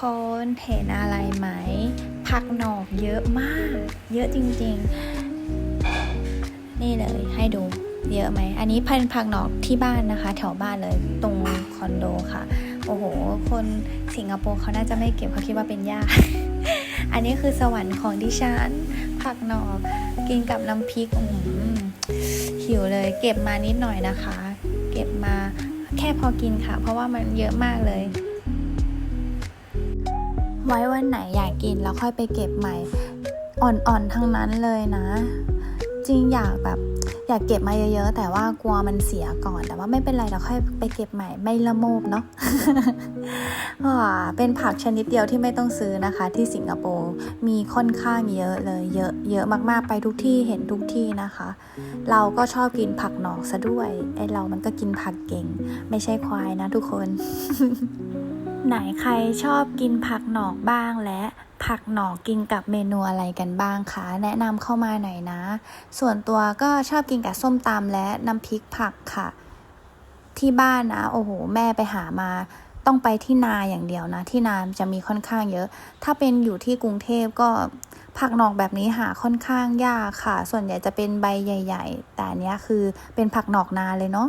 คนเห็นอะไรไหม ผักหนอกเยอะมาก เยอะจริงๆ นี่เลยให้ดูเยอะไหม อันนี้พันผักหนอกที่บ้านนะคะ แถวบ้านเลยตรงคอนโดค่ะ โอ้โห คนสิงคโปร์เขาน่าจะไม่เก็บเขาคิดว่าเป็นหญ้า อันนี้คือสวรรค์ของดิฉัน ผักหนอกกินกับน้ำพริกหิวเลย เก็บมานิดหน่อยนะคะ เก็บมาแค่พอกินค่ะ เพราะว่ามันเยอะมากเลย ไว้วันไหนอยากกินแล้วค่อยไปเก็บใหม่ อ่อนๆทั้งนั้นเลยนะ จริงอยากแบบอยากเก็บมาเยอะๆ แต่ว่ากลัวมันเสียก่อน แต่ว่าไม่เป็นไรเราค่อยไปเก็บใหม่ ไม่ละโมบเนาะอ่าเป็นผักชนิดเดียวที่ไม่ต้องซื้อนะคะ ที่สิงคโปร์มีค่อนข้างเยอะเลย เยอะเยอะมากๆไปทุกที่เห็นทุกที่นะคะ เราก็ชอบกินผักหนอกซะด้วยไอเรามันก็กินผักเก่ง ไม่ใช่ควายนะทุกคน ไหนใครชอบกินผักหนอกบ้างและผักหนอกกินกับเมนูอะไรกันบ้างคะแนะนำเข้ามาหน่อยนะ ส่วนตัวก็ชอบกินกับส้มตำและน้ำพริกผักค่ะ ที่บ้านนะโอ้โหแม่ไปหามา ต้องไปที่นาอย่างเดียวนะ ที่นาจะมีค่อนข้างเยอะ ถ้าเป็นอยู่ที่กรุงเทพก็ผักหนอกแบบนี้หาค่อนข้างยากค่ะ ส่วนใหญ่จะเป็นใบใหญ่ ๆ แต่เนี้ยคือเป็นผักหนอกนาเลยเนาะ